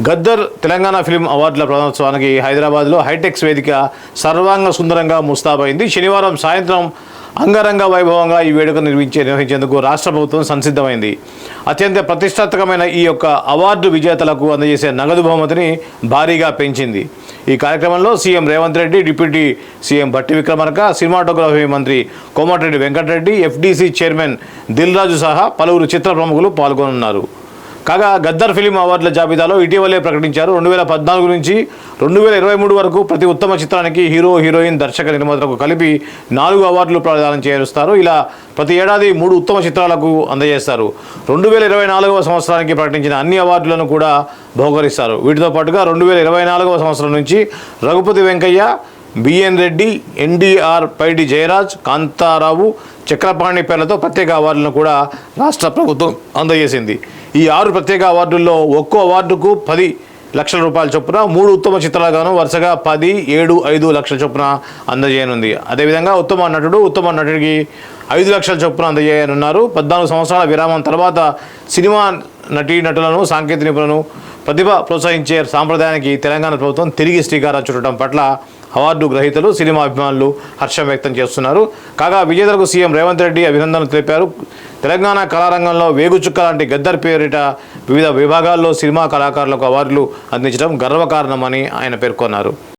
Gaddar Telangana film అవార్డుల ప్రధానోత్సవానికి హైదరాబాద్లో హైటెక్స్ వేదిక సర్వాంగ సుందరంగా ముస్తాబైంది. శనివారం సాయంత్రం అంగరంగ వైభవంగా ఈ వేడుక నిర్వహించే నిర్వహించేందుకు రాష్ట్ర ప్రభుత్వం సంసిద్ధమైంది. అత్యంత ప్రతిష్టాత్మకమైన ఈ యొక్క అవార్డు విజేతలకు అందజేసే నగదు బహుమతిని భారీగా పెంచింది. ఈ కార్యక్రమంలో CM Revanth Reddy deputy CM Bhatti Vikramarka cinematography మంత్రి కోమటిరెడ్డి వెంకటరెడ్డి ఎఫ్డీసీ చైర్మన్ దిల్ రాజు సహా పలువురు చిత్ర ప్రముఖులు పాల్గొనున్నారు. కాగా గద్దర్ ఫిలిం అవార్డుల జాబితాలో ఇటీవలే ప్రకటించారు. రెండు వేల పద్నాలుగు నుంచి రెండు వేల ఇరవై మూడు వరకు ప్రతి ఉత్తమ చిత్రానికి హీరో హీరోయిన్ దర్శక నిర్మాతలకు కలిపి నాలుగు అవార్డులు ప్రదానం చేస్తారు ఇలా ప్రతి ఏడాది మూడు ఉత్తమ చిత్రాలకు అందజేస్తారు. రెండు వేల ఇరవై నాలుగవ సంవత్సరానికి ప్రకటించిన అన్ని అవార్డులను కూడా బహుకరిస్తారు. వీటితో పాటుగా రెండు వేల ఇరవై నాలుగవ సంవత్సరం నుంచి రఘుపతి వెంకయ్య బిఎన్ రెడ్డి ఎన్డీఆర్ పైడి జయరాజ్ కాంతారావు చక్రపాణి పేర్లతో ప్రత్యేక అవార్డులను కూడా రాష్ట్ర ప్రభుత్వం అందజేసింది. ఈ ఆరు ప్రత్యేక అవార్డుల్లో ఒక్కో అవార్డుకు పది లక్షల రూపాయల చొప్పున మూడు ఉత్తమ చిత్రాలుగాను వరుసగా పది ఏడు ఐదు లక్షల చొప్పున అందజేయనుంది. అదేవిధంగా ఉత్తమ నటుడు ఉత్తమ నటుడికి ఐదు లక్షల చొప్పున అందజేయనున్నారు. పద్నాలుగు సంవత్సరాల విరామం తర్వాత సినిమా నటీ నటులను సాంకేతిక నిపుణులను ప్రతిభ ప్రోత్సహించే సాంప్రదాయానికి తెలంగాణ ప్రభుత్వం తిరిగి శ్రీకారం చుట్టడం పట్ల అవార్డు గ్రహీతలు సినిమా అభిమానులు హర్షం వ్యక్తం చేస్తున్నారు. కాగా విజేతలకు సీఎం రేవంత్ రెడ్డి అభినందనలు తెలిపారు. తెలంగాణ కళారంగంలో వేగుచుక్క లాంటి గద్దర్ పేరిట వివిధ విభాగాల్లో సినిమా కళాకారులకు అవార్డులు అందించడం గర్వకారణమని ఆయన పేర్కొన్నారు.